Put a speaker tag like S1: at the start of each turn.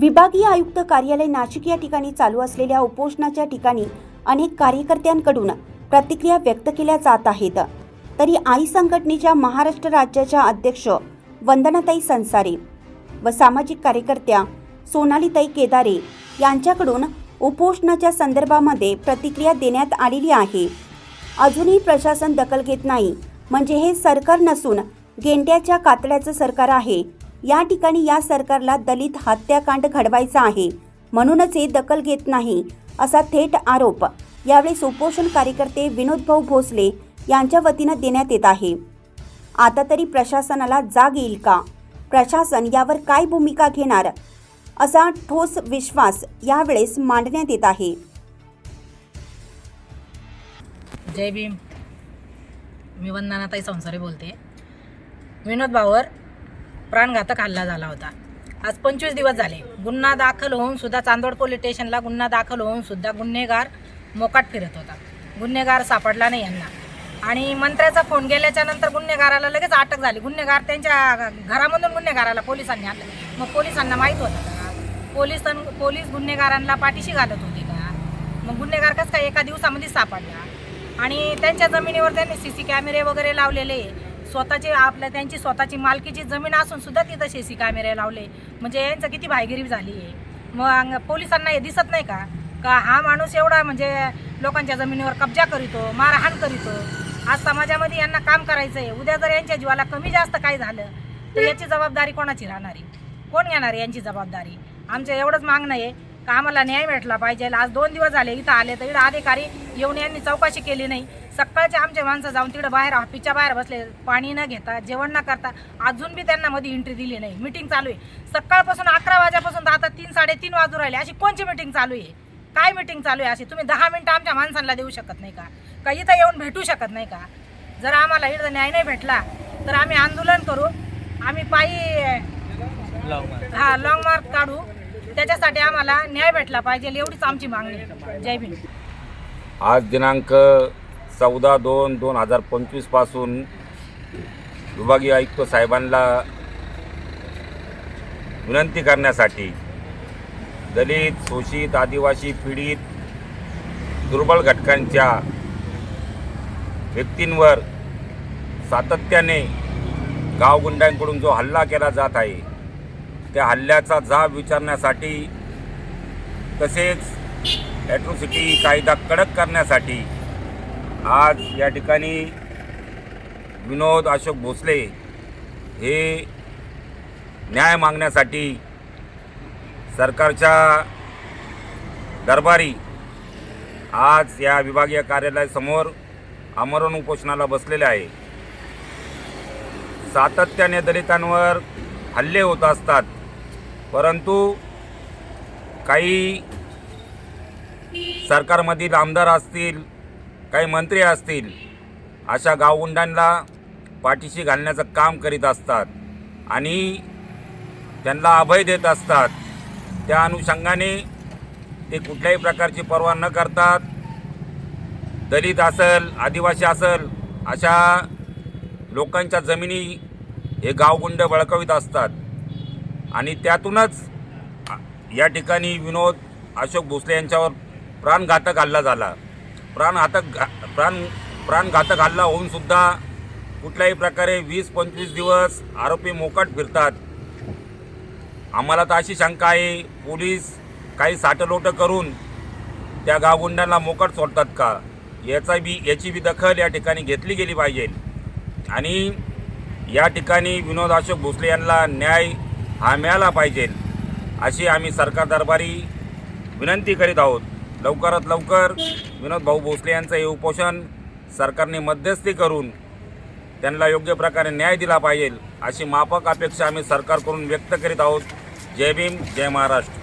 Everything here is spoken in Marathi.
S1: विभागीय आयुक्त कार्यालय नाशिक या ठिकाणी चालू असलेल्या उपोषणाच्या ठिकाणी अनेक कार्यकर्त्यांकडून प्रतिक्रिया व्यक्त केल्या जात आहेत. तरी आई संघटनेच्या महाराष्ट्र राज्याच्या अध्यक्ष वंदनाताई संसारे व सामाजिक कार्यकर्त्या सोनालीताई केदारे यांच्याकडून उपोषणाच्या संदर्भामध्ये प्रतिक्रिया देण्यात आलेली आहे. अजूनही प्रशासन दखल घेत नाही. म्हणजे हे सरकार नसून गेंड्याच्या कातड्याचं सरकार आहे. या ठिकाणी या सरकारला दलित हत्याकांड घडवायचा आहे. म्हणूनच हे दखल घेत नाही असा थेट आरोप यावेळी सुपोषण कार्यकर्ते विनोद भाऊ भोसले यांच्या वतीनं देण्यात येत आहे. आता तरी प्रशासनाला जाग येईल का? प्रशासन यावर काय भूमिका घेणार? असा ठोस विश्वास यावेळेस मांडण्यात येत आहे.
S2: जय भीम. मी वंदनाताई संसारे बोलते. विनोद भावर प्राणघातक हल्ला झाला होता. आज पंचवीस दिवस झाले. गुन्हा दाखल होऊन सुद्धा चांदोड पोलीस स्टेशनला गुन्हा दाखल होऊन सुद्धा गुन्हेगार मोकाट फिरत होता. गुन्हेगार सापडला नाही यांना. आणि मंत्र्याचा फोन गेल्याच्यानंतर गुन्हेगाराला लगेच अटक झाली. गुन्हेगार त्यांच्या घरामधून गुन्हेगाराला पोलिसांनी आणलं. मग पोलिसांना माहीत होतं का? पोलिसां पोलीस गुन्हेगारांना पाठीशी घालत होते का? मग गुन्हेगार कसं काय एका दिवसामध्ये सापडला? आणि त्यांच्या जमिनीवर त्यांनी सी सी कॅमेरे वगैरे लावलेले. स्वतःचे आपल्या त्यांची स्वतःची मालकीची जमीन असून सुद्धा तिथं सी सी कॅमेरे लावले. म्हणजे यांचं किती भायगिरी झाली आहे. मग पोलिसांना हे दिसत नाही का? का हा माणूस एवढा म्हणजे लोकांच्या जमिनीवर कब्जा करीतो मारहाण करीतो? आज समाजामध्ये यांना काम करायचं आहे उद्या जर यांच्या जीवाला कमी जास्त काय झालं तर याची जबाबदारी कोणाची राहणार आहे? कोण घेणार आहे यांची जबाबदारी? आमचं एवढंच मागणं आहे. का आम्हाला न्याय भेटला पाहिजे? आज दोन दिवस झाले इथं आले तर इथं अधिकारी येऊन यांनी चौकशी केली नाही. सकाळचे आमचे माणसं जाऊन तिकडे बाहेर ऑफिसच्या बाहेर बसले पाणी न घेता जेवण न करता अजून बी त्यांना मध्ये एंट्री दिली नाही. मिटिंग चालू आहे. सकाळपासून अकरा वाजेपासून तर आता तीन साडेतीन वाजू राहिले. अशी कोणची मिटिंग चालू आहे? काय मिटिंग चालू आहे अशी? तुम्ही दहा मिनिटं आमच्या माणसांना देऊ शकत नाही का? का इथं येऊन भेटू शकत नाही का? जर आम्हाला इथं न्याय नाही भेटला तर आम्ही आंदोलन करू. आम्ही पायी हा लॉंग मार्क काढू. त्याच्यासाठी आम्हाला न्याय भेटला पाहिजे एवढीच आमची मागणी जय भीम.
S3: आज दिनांक चौदा दोन दोन हजार पंचवीसपासून विभागीय आयुक्त साहेबांना विनंती करण्यासाठी दलित शोषित आदिवासी पीडित दुर्बल घटकांच्या व्यक्तींवर सातत्याने गावगुंड्यांकडून जो हल्ला केला जात आहे त्या हल्ल्याचा जाब विचारण्यासाठी तसेच ॲट्रोसिटी कायदा कडक करण्यासाठी आज या ठिकाणी विनोद अशोक भोसले हे न्याय मागण्यासाठी सरकारच्या दरबारी आज या विभागीय कार्यालयासमोर आमरण उपोषणाला बसलेले आहे. सातत्याने दलितांवर हल्ले होत असतात. परंतु काही सरकारमधील आमदार असतील काही मंत्री असतील अशा गावगुंडांना पाठीशी घालण्याचं काम करीत असतात आणि त्यांना अभय देत असतात. त्या अनुषंगाने ते कुठल्याही प्रकारची पर्वा न करतात. दलित असेल आदिवासी असेल अशा लोकांच्या जमिनी हे गावगुंड बळकवीत असतात. आणि त्यातूनच या ठिकाणी विनोद अशोक भोसले यांच्यावर प्राणघातक हल्ला झाला. प्राणघातक घा प्राण प्राणघातक हल्ला होऊन सुद्धा कुठल्याही प्रकारे वीस पंचवीस दिवस आरोपी मोकाट फिरतात. आम्हाला तर अशी शंका आहे पोलीस काही साटलोटं करून त्या गावगुंडांना मोकाट सोडतात का? याचा बी याची बी दखल या ठिकाणी घेतली गेली पाहिजे. आणि या ठिकाणी विनोद अशोक भोसले यांना न्याय हा मिळाला पाहिजे. अशी आम्ही सरकार दरबारी विनंती करीत आहोत. लवकरात लवकर विनोद भाऊ भोसले यांचं हे उपोषण सरकारने मध्यस्थी करून त्यांना योग्य प्रकारे न्याय दिला पाहिजे अशी माफक अपेक्षा आम्ही सरकारकडून व्यक्त करीत आहोत. जय भीम जय महाराष्ट्र.